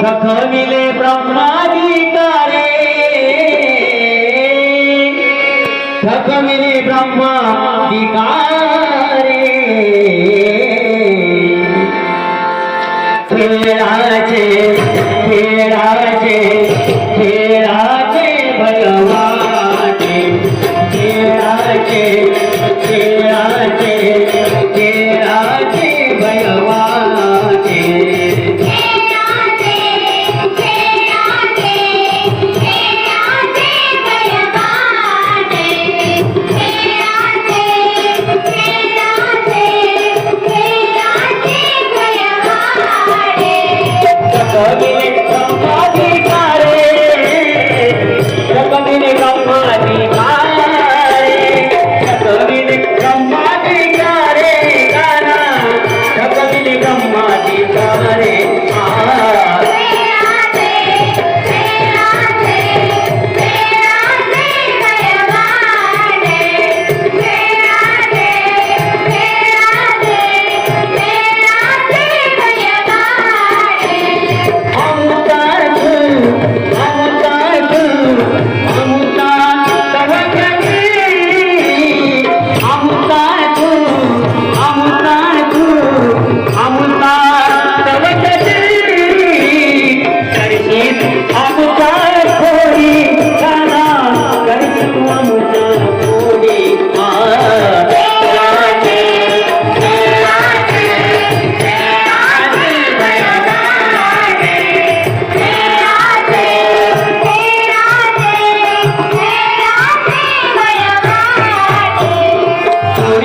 સખવિલે બ્રહ્માજી તારે સખવિલે બ્રહ્માજી તારે ખેડા છે ખેડા છે ખેડા છે ભગવાન. ખેડા છે ખેડા છે ખેડા છે ભગવાન.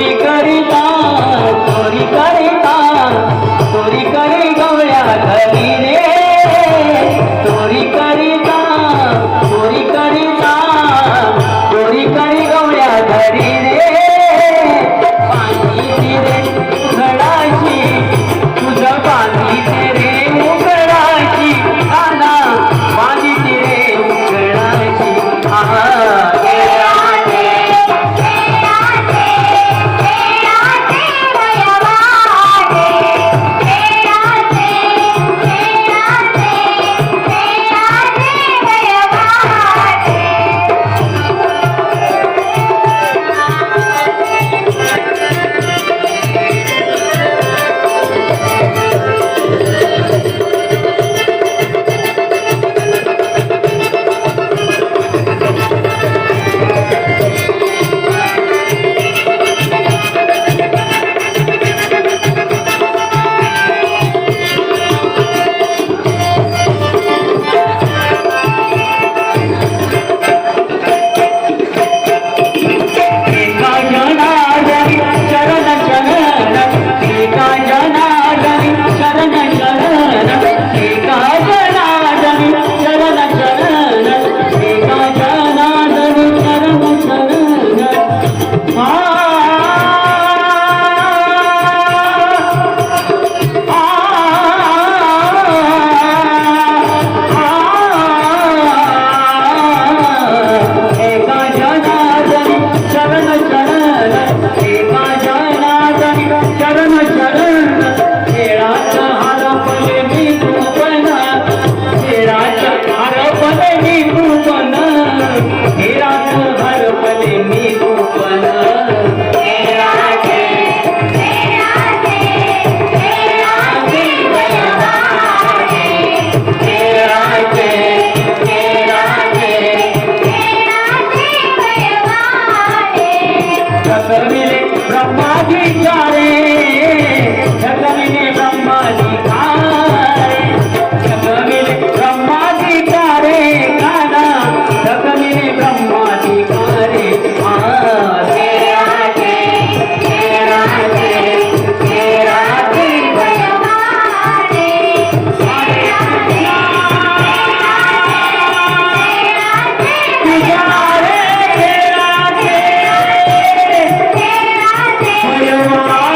অধিকারী Thank you. Yeah.